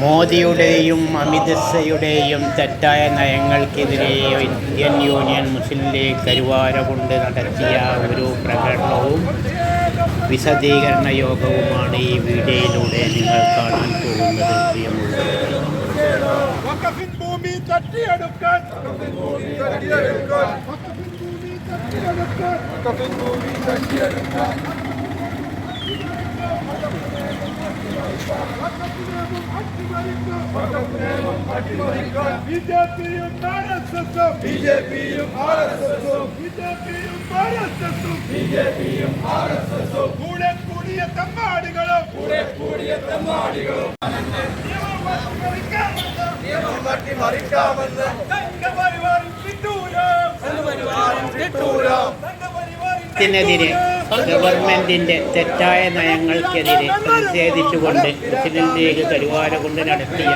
മോദിയുടെയും അമിത് ഷായുടെയും തെറ്റായ നയങ്ങൾക്കെതിരെ ഇന്ത്യൻ യൂണിയൻ മുസ്ലിം ലീഗ് കരുവാര കൊണ്ട് നടത്തിയ ഒരു പ്രകടനവും വിശദീകരണ യോഗവുമാണ് ഈ വീഡിയോയിലൂടെ നിങ്ങൾ കാണാൻ പോകുന്നത്. പ്രിയമുള്ളവരെ വഖഫിൻ ഭൂമി തട്ടിയെടുക്കാൻ വഖഫിൻ ഭൂമി തട്ടിയെടുക്കാൻ വഖഫിൻ ഭൂമി തട്ടിയെടുക്കാൻ ബിജെപിയും ആർ എസ് എസും ബിജെപിയും ആർ എസ് എസും ബിജെപിയും ഗവൺമെന്റിന്റെ തെറ്റായ നയങ്ങൾക്കെതിരെ പ്രതിഷേധിച്ചുകൊണ്ട് മുസ്ലിം ലീഗ് കരുവാര കൊണ്ട് നടത്തിയ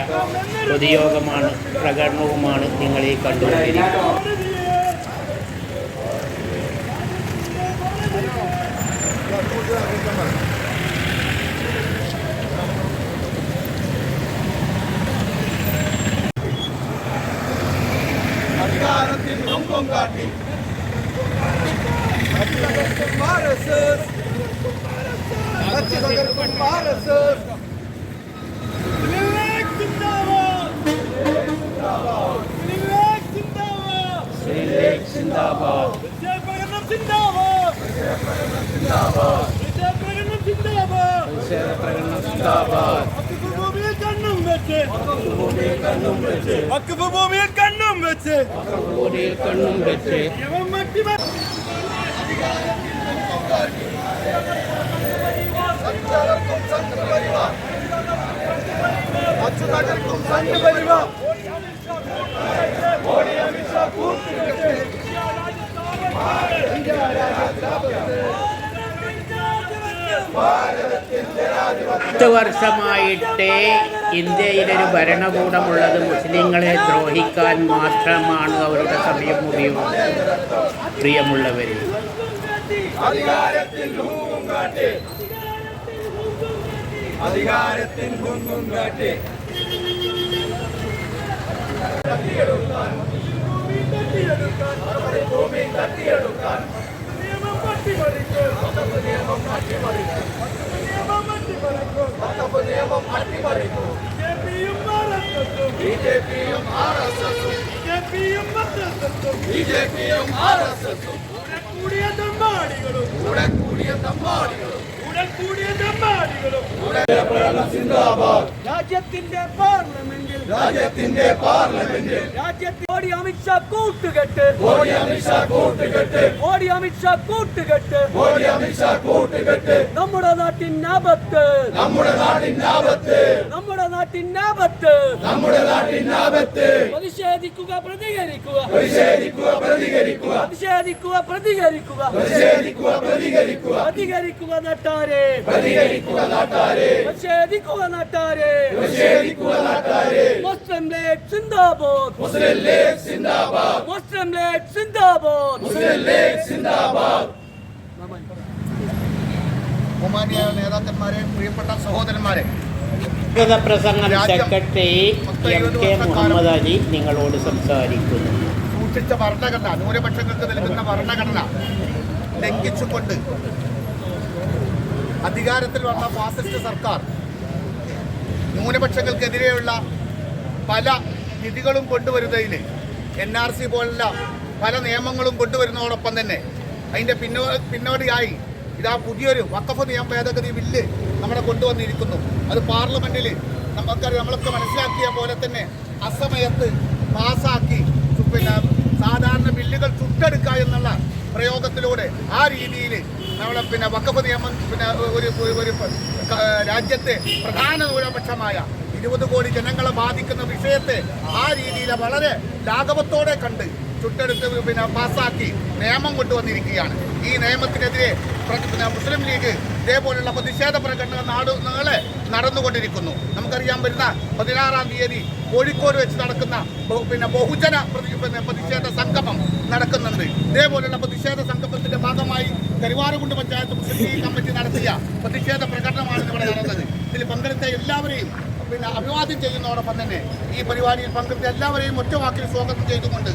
പൊതുയോഗമാണ് പ്രകടനവുമാണ് നിങ്ങൾ ഈ കണ്ടുകൊണ്ടിരിക്കുന്നത് അധികാരത്തിൽ കാട്ടി RSS. അച്ചുതകർക്കും RSS. വിവേക് സിന്ദാബാദ്. വിവേക് സിന്ദാബാദ്. മുസ്ലിം ലീഗ് സിന്ദാബാദ് വിജയപ്രകടനം സിന്ദാബാദ്. വിജയപ്രകടനം സിന്ദാബാദ്. പ്രകടനം സിന്ദാബാദ് വഖഫ് ഭൂമിയിൽ കണ്ണും വെച്ച്. ഭൂമിയിൽ കണ്ണും വെച്ച്. സംഘപരിവാർ പത്ത് വർഷമായിട്ട് ഇന്ത്യയിലൊരു ഭരണകൂടമുള്ളത് മുസ്ലിങ്ങളെ ദ്രോഹിക്കാൻ മാത്രമാണ് അവരുടെ സമയം ഉപയോഗിക്കുന്നത് പ്രിയമുള്ളവരെ. അധികാരത്തിൽ ഹൂവും കാട്ടി അധികാരത്തിൽ ഹുങ്കും കാട്ടി ബിജെപിയും ആർ എസ് എസും. ബിജെപിയും ആർ എസ് എസും. കൂടിയ തമ്മാടികളും കൂടെ കൂടിയ തമ്മാടികളും കൂടെ കൂടിയ തമ്മാടികളും സിന്ദാബാദ്. രാജ്യത്തിന്റെ പാർലമെന്റിൽ. രാജ്യത്തിന്റെ പാർലമെന്റിൽ രാജ്യത്തിൽ മോഡി അമിത്ഷാ കൂട്ടുകെട്ട് മോദി അമിത്ഷാ കൂട്ടുകെട്ട്. മോഡി അമിത്ഷാ കൂട്ടുകെട്ട്. நாட்டின் അമിത്ഷാ കൂട്ടുകെട്ട്. நாட்டின் നാട്ടിനാപത്ത് നമ്മുടെ நாட்டின் നമ്മുടെ നാട്ടിനാപത്ത് നമ്മുടെ നാടിനാപത്ത് പ്രതിഷേധിക്കുക പ്രതികരിക്കുക. പ്രതിഷേധിക്കുക പ്രതികരിക്കുക. പ്രതിഷേധിക്കുക പ്രതികരിക്കുക. പ്രതിഷേധിക്കുക പ്രതികരിക്കുക. പ്രതികരിക്കുക നാട്ടാരെ. പ്രതികരിക്കുക നാട്ടാരെ. പ്രതിഷേധിക്കുക നാട്ടാരെ. പ്രതിഷേധിക്കുക നാട്ടാരെ. മുസ്ലിം ലീഗ് സിന്ദാബാദ്. മുസ്ലിം ലീഗ് സിന്ദാബാദ് മുസ്ലിം ലീഗ് സിന്ദാബാദ് മുസ്ലിം ലീഗ് സിന്ദാബാദ് ബഹുമാന്യ നേതാക്കന്മാരെ പ്രിയപ്പെട്ട സഹോദരന്മാരെ. പ്രസംഗം secretary M K Muhammad Ali നിങ്ങളോട് സംസാരിക്കുന്നു. സൂക്ഷിച്ച ഭരണഘടന ന്യൂനപക്ഷങ്ങൾക്ക് നൽകുന്ന ഭരണഘടന ലംഘിച്ചുകൊണ്ട് അധികാരത്തിൽ വന്ന ഫാസിസ്റ്റ് സർക്കാർ ന്യൂനപക്ഷങ്ങൾക്കെതിരെയുള്ള പല വിധികളും കൊണ്ടുവരുന്നതിൽ എൻ ആർ സി പോലുള്ള പല നിയമങ്ങളും കൊണ്ടുവരുന്നതോടൊപ്പം തന്നെ അതിന്റെ പിന്നോ പിന്നോടിയായി ഇതാ പുതിയൊരു വക്കഫ് നിയമ ഭേദഗതി ബില്ല് നമ്മുടെ കൊണ്ടുവന്നിരിക്കുന്നു. അത് പാർലമെന്റിൽ നമുക്ക് നമ്മളൊക്കെ മനസ്സിലാക്കിയ പോലെ തന്നെ അസമയത്ത് പാസാക്കി പിന്നെ സാധാരണ ബില്ലുകൾ ചുട്ടെടുക്കുക എന്നുള്ള പ്രയോഗത്തിലൂടെ ആ രീതിയിൽ നമ്മളെ പിന്നെ വക്കഫ് നിയമം പിന്നെ ഒരു- ഒരു രാജ്യത്തെ പ്രധാന ന്യൂനപക്ഷമായ ഇരുപത് കോടി ജനങ്ങളെ ബാധിക്കുന്ന വിഷയത്തെ ആ രീതിയിൽ വളരെ ലാഘവത്തോടെ കണ്ട് ചുട്ടെടുത്ത് പിന്നെ പാസ്സാക്കി നിയമം കൊണ്ടുവന്നിരിക്കുകയാണ്. ഈ നിയമത്തിനെതിരെ പിന്നെ മുസ്ലിം ലീഗ് ഇതേപോലുള്ള പ്രതിഷേധ പ്രകടന നാട് നാളെ നടന്നുകൊണ്ടിരിക്കുന്നു. നമുക്കറിയാൻ വരുന്ന പതിനാറാം തീയതി കോഴിക്കോട് വെച്ച് നടക്കുന്ന പിന്നെ ബഹുജന പ്രതിഷേധ സംഗമം നടക്കുന്നുണ്ട്. ഇതേപോലുള്ള പ്രതിഷേധ സംഗമത്തിന്റെ ഭാഗമായി കരുവാരകുണ്ട് പഞ്ചായത്ത് മുസ്ലിം ലീഗ് കമ്മിറ്റി നടത്തിയ പ്രതിഷേധ പ്രകടനമാണ് ഇവിടെ നടന്നത്. ഇതിൽ പങ്കെടുത്ത എല്ലാവരെയും പിന്നെ അഭിവാദ്യം ചെയ്യുന്നതോടൊപ്പം തന്നെ ഈ പരിപാടിയിൽ പങ്കെടുത്ത എല്ലാവരെയും ഒറ്റവാക്കിൽ സ്വാഗതം ചെയ്തുകൊണ്ട്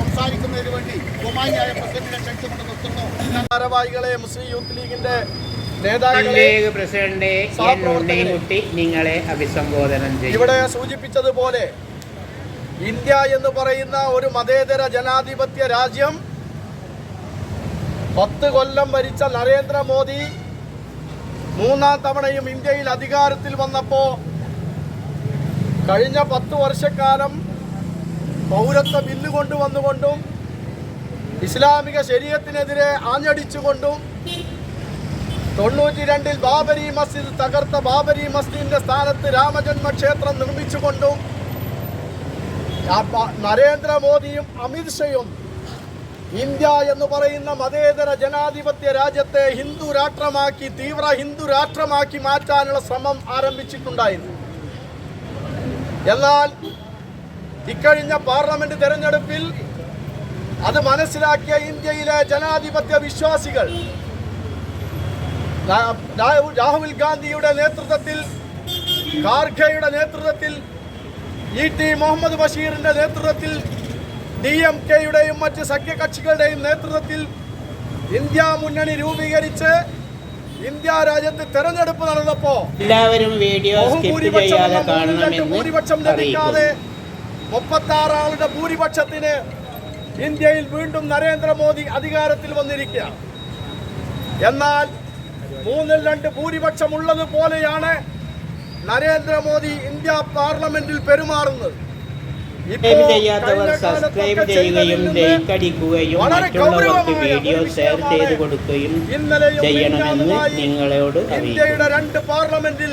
സംസാരിക്കുന്നതിന് വേണ്ടി ബഹുമാനിയായ പ്രസിഡന്റിനെ ക്ഷണിച്ചുകൊണ്ട് നിർത്തുന്നു. ഭാരവാഹികളെ മുസ്ലിം യൂത്ത് ലീഗിന്റെ പ്രസിഡന്റ് നിങ്ങളെ അഭിസംബോധനം ചെയ്യും. ഇവിടെ സൂചിപ്പിച്ചതുപോലെ ഇന്ത്യ എന്ന് പറയുന്ന ഒരു മതേതര ജനാധിപത്യ രാജ്യം പത്ത് കൊല്ലം ഭരിച്ച നരേന്ദ്രമോദി മൂന്നാം തവണയും ഇന്ത്യയിൽ അധികാരത്തിൽ വന്നപ്പോ കഴിഞ്ഞ പത്ത് വർഷക്കാലം പൗരത്വ ബില്ല് കൊണ്ടുവന്നുകൊണ്ടും ഇസ്ലാമിക ശരീരത്തിനെതിരെ ആഞ്ഞടിച്ചുകൊണ്ടും തൊണ്ണൂറ്റി രണ്ടിൽ ബാബരി മസ്ജിദ് തകർത്ത ബാബരി മസ്ജിദിന്റെ സ്ഥാനത്ത് രാമജന്മക്ഷേത്രം നിർമ്മിച്ചുകൊണ്ടും നരേന്ദ്രമോദിയും അമിത്ഷയും ഇന്ത്യ എന്ന് പറയുന്ന മതേതര ജനാധിപത്യ രാജ്യത്തെ ഹിന്ദു രാഷ്ട്രമാക്കി തീവ്ര ഹിന്ദു രാഷ്ട്രമാക്കി മാറ്റാനുള്ള ശ്രമം ആരംഭിച്ചിട്ടുണ്ടായിരുന്നു. എന്നാൽ ഇക്കഴിഞ്ഞ പാർലമെന്റ് തെരഞ്ഞെടുപ്പിൽ അത് മനസ്സിലാക്കിയ ഇന്ത്യയിലെ ജനാധിപത്യ വിശ്വാസികൾ രാഹുൽ ഗാന്ധിയുടെ നേതൃത്വത്തിൽ കാർഖയുടെ നേതൃത്വത്തിൽ ഇ ടി മുഹമ്മദ് ബഷീറിന്റെ നേതൃത്വത്തിൽ ഡി എം കെയുടെയും മറ്റ് സഖ്യകക്ഷികളുടെയും നേതൃത്വത്തിൽ ഇന്ത്യ മുന്നണി രൂപീകരിച്ച് ഇന്ത്യ രാജ്യത്ത് തെരഞ്ഞെടുപ്പ് നടന്നപ്പോ എല്ലാവരും വീഡിയോ ഭൂരിപക്ഷം ലഭിക്കാതെ മുപ്പത്തി ആറാളുടെ ഭൂരിപക്ഷത്തിന് ഇന്ത്യയിൽ വീണ്ടും നരേന്ദ്രമോദി അധികാരത്തിൽ വന്നിരിക്കുകയാണ്. എന്നാൽ മൂന്നിൽ രണ്ട് ഭൂരിപക്ഷം ഉള്ളത് പോലെയാണ് നരേന്ദ്രമോദി ഇന്ത്യ പാർലമെന്റിൽ പെരുമാറുന്നത്. സബ്സ്ക്രൈബ് ചെയ്യാത്തവർ സബ്സ്ക്രൈബ് ചെയ്യുകയും ലൈക്ക് അടിക്കുകയും മറ്റുള്ളവർക്ക് വീഡിയോ ഷെയർ ചെയ്ത് കൊടുക്കുകയും ചെയ്യണമെന്ന് നിങ്ങളോട് ഇന്ത്യയുടെ രണ്ട് പാർലമെന്റിൽ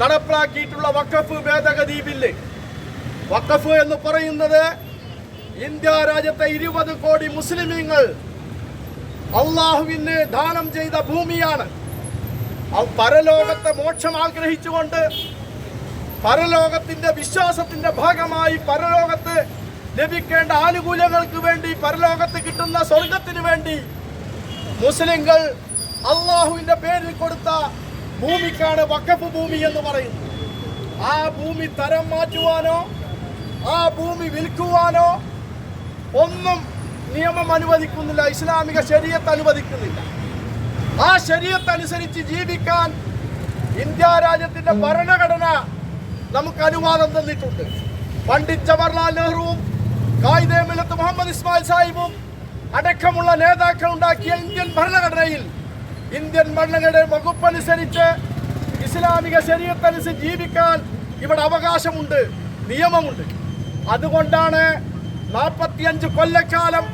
നടപ്പിലാക്കിയിട്ടുള്ള വഖഫ് ഭേദഗതി ബില്ല്. വഖഫ് എന്ന് പറയുന്നത് ഇന്ത്യ രാജ്യത്തെ ഇരുപത് കോടി മുസ്ലിമീങ്ങൾ അള്ളാഹുവിന് ദാനം ചെയ്ത ഭൂമിയാണ്. പരലോകത്തെ മോക്ഷം ആഗ്രഹിച്ചുകൊണ്ട് പരലോകത്തിന്റെ വിശ്വാസത്തിന്റെ ഭാഗമായി പരലോകത്ത് ലഭിക്കേണ്ട ആനുകൂല്യങ്ങൾക്ക് വേണ്ടി പരലോകത്ത് കിട്ടുന്ന സ്വർഗത്തിന് വേണ്ടി മുസ്ലിങ്ങൾ അള്ളാഹുവിന്റെ പേരിൽ കൊടുത്ത ഭൂമിക്കാണ് വഖഫ് ഭൂമി എന്ന് പറയുന്നത്. ആ ഭൂമി തരം മാറ്റുവാനോ ആ ഭൂമി വിൽക്കുവാനോ ഒന്നും നിയമം അനുവദിക്കുന്നില്ല ഇസ്ലാമിക ശരീരത്ത് അനുവദിക്കുന്നില്ല. ആ ശരീരത്തനുസരിച്ച് ജീവിക്കാൻ ഇന്ത്യ രാജ്യത്തിന്റെ ഭരണഘടന നമുക്ക് അനുവാദം തന്നിട്ടുണ്ട്. പണ്ഡിറ്റ് ജവഹർലാൽ നെഹ്റുവും കായിദേ മിലത്ത് മുഹമ്മദ് ഇസ്മായിൽ സാഹിബും അടക്കമുള്ള നേതാക്കൾ ഉണ്ടാക്കിയ ഇന്ത്യൻ ഭരണഘടനയിൽ ഇന്ത്യൻ ഭരണഘടന വകുപ്പനുസരിച്ച് ഇസ്ലാമിക ശരീരത്തനുസരിച്ച് ജീവിക്കാൻ ഇവിടെ അവകാശമുണ്ട് നിയമമുണ്ട്. അതുകൊണ്ടാണ് നാൽപ്പത്തിയഞ്ച് കൊല്ലക്കാലം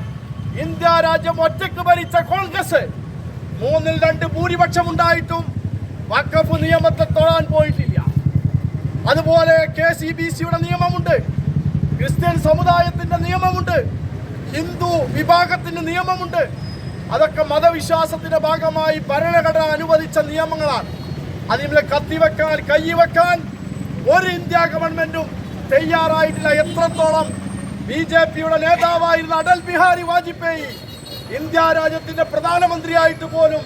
ഇന്ത്യ രാജ്യം ഒറ്റയ്ക്ക് ഭരിച്ച കോൺഗ്രസ് മൂന്നിൽ രണ്ട് ഭൂരിപക്ഷം ഉണ്ടായിട്ടും വഖഫ് നിയമത്തെ തൊഴാൻ പോയിട്ടില്ല. അതുപോലെ കെ സി ബി സിയുടെ നിയമമുണ്ട്. ക്രിസ്ത്യൻ സമുദായത്തിന്റെ നിയമമുണ്ട്. ഹിന്ദു വിഭാഗത്തിന്റെ നിയമമുണ്ട്. അതൊക്കെ മതവിശ്വാസത്തിന്റെ ഭാഗമായി ഭരണഘടന അനുവദിച്ച നിയമങ്ങളാണ്. അതിനെ കത്തിവെക്കാൻ കൈവെക്കാൻ ഒരു ഇന്ത്യ ഗവൺമെന്റും തയ്യാറായിട്ടില്ല. എത്രത്തോളം ബി ജെ പിയുടെ നേതാവായിരുന്ന അടൽ ബിഹാരി വാജ്പേയി ഇന്ത്യ രാജ്യത്തിന്റെ പ്രധാനമന്ത്രിയായിട്ട് പോലും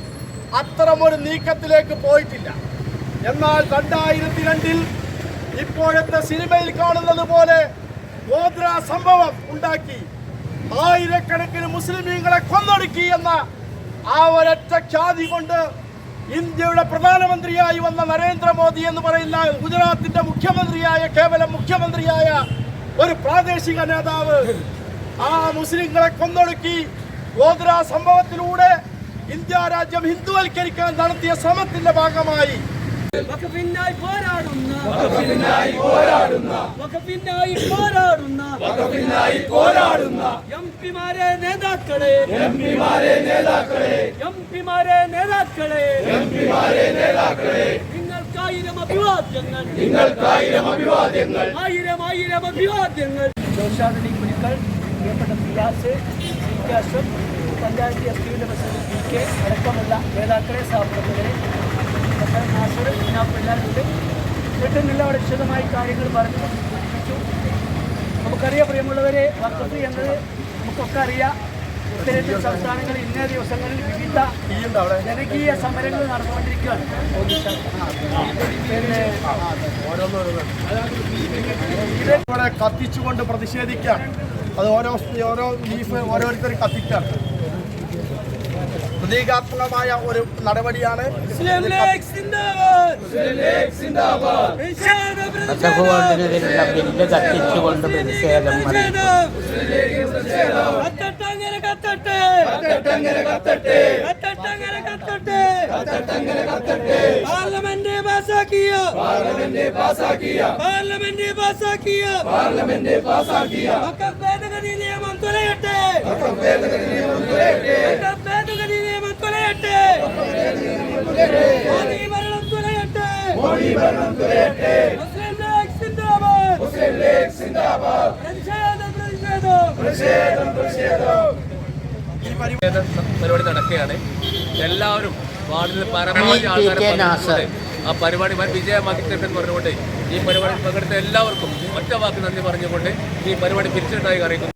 അത്തരമൊരു നീക്കത്തിലേക്ക് പോയിട്ടില്ല. എന്നാൽ രണ്ടായിരത്തി രണ്ടിൽ ഇപ്പോഴത്തെ സിനിമയിൽ കാണുന്നത് പോലെ ഗോദ്ര സംഭവം ഉണ്ടാക്കി. ആയിരക്കണക്കിന് മുസ്ലിമീങ്ങളെ കൊന്നൊടുക്കി എന്ന ആ ഒരൊറ്റ ഖ്യാതി കൊണ്ട് ഇന്ത്യയുടെ പ്രധാനമന്ത്രിയായി വന്ന നരേന്ദ്രമോദി എന്ന് പറയുന്ന ഗുജറാത്തിന്റെ മുഖ്യമന്ത്രിയായ കേവലം മുഖ്യമന്ത്രിയായ ഒരു പ്രാദേശിക നേതാവ് ആ മുസ്ലിങ്ങളെ കൊന്നൊടുക്കി ഗോദ്ര സംഭവത്തിലൂടെ ഇന്ത്യ രാജ്യം ഹിന്ദുവൽക്കരിക്കാൻ നടത്തിയ ശ്രമത്തിന്റെ ഭാഗമായി വഖഫിനായി പോരാടുന്ന വഖഫിനായി പോരാടുന്ന വഖഫിനായി പോരാടുന്ന വഖഫിനായി പോരാടുന്ന എംപിമാരെ നേതാക്കളെ എംപിമാരെ നേതാക്കളെ എംപിമാരെ നേതാക്കളെ എംപിമാരെ നേതാക്കളെ നിങ്ങൾക്കായിരം അഭിവാദ്യങ്ങൾ നിങ്ങൾക്കായിരം അഭിവാദ്യങ്ങൾ ആയിരം ആയിരം അഭിവാദ്യങ്ങൾ ജോഷാദി കുരുക്കൾ പ്രിയപ്പെട്ട പിയാസ് സി. കെ. പഞ്ചായത്ത് എസ് പിയുടെ പ്രസിഡന്റ് പി കെ അടക്കമുള്ള നേതാക്കളെ സഹപ്രവർത്തകരെ നാസർ ആ പിള്ളേരുണ്ട്. വീട്ടിൽ അവിടെ വിശദമായി കാര്യങ്ങൾ പറഞ്ഞു. സൂചിപ്പിച്ചു നമുക്കറിയാം പ്രിയമുള്ളവരെ വക്കഫ് എന്നത് നമുക്കൊക്കെ അറിയാം. ഉത്തരേന്ത്യൻ സംസ്ഥാനങ്ങളിൽ ഇന്ന ദിവസങ്ങളിൽ വിവിധ ജനകീയ സമരങ്ങൾ നടന്നുകൊണ്ടിരിക്കുകയാണ്. കത്തിച്ചുകൊണ്ട് പ്രതിഷേധിക്കുകയാണ്. അത് ഓരോ ഓരോ ലീഫ് ഓരോരുത്തർ കത്തിക്കുകയാണ്. പ്രതീകാത്മകമായ ഒരു നടപടിയാണ് മുസ്ലിം ലീഗ് സിന്ദാബാദ് പ്രതിഷേധ, വഖഫ് ബോർഡിനെതിരെയുള്ള ബില്ല് കത്തിച്ചുകൊണ്ട് പ്രതിഷേധം അറിയിച്ചു കത്തട്ടങ്ങനെ കത്തട്ടെ കത്തട്ടങ്ങനെ കത്തട്ടെ പാർലമെന്റ് പാസാക്കിയ പാർലമെന്റ് പാസാക്കിയ പാർലമെന്റ് പാസാക്കിയ പാർലമെന്റ് പാസാക്കിയ വഖഫ് ഭേദഗതി നിയമം തുലയട്ടെ. വഖഫ് ഭേദഗതി നിയമം തുലയട്ടെ വഖഫ് ഭേദഗതി നിയമം തുലയട്ടെ മോദി ഭരണം തുലയട്ടെ മോദി ഭരണം തുലയട്ടെ മുസ്ലിം ലീഗ് സിന്ദാബാദ് മുസ്ലിം ലീഗ് സിന്ദാബാദ് പ്രതിഷേധം പ്രതിഷേധം പരിപാടി നടക്കുകയാണ് എല്ലാവരും വാർഡിൽ പരമാവധി ആൾക്കാരെ. ആ പരിപാടി വൻ വിജയമാക്കി തരട്ടെ എന്ന് പറഞ്ഞുകൊണ്ട് ഈ പരിപാടി പങ്കെടുത്ത എല്ലാവർക്കും ഒറ്റ വാക്ക് നന്ദി പറഞ്ഞുകൊണ്ട് ഈ പരിപാടി പിരിച്ചിട്ടായി അറിയിക്കുന്നു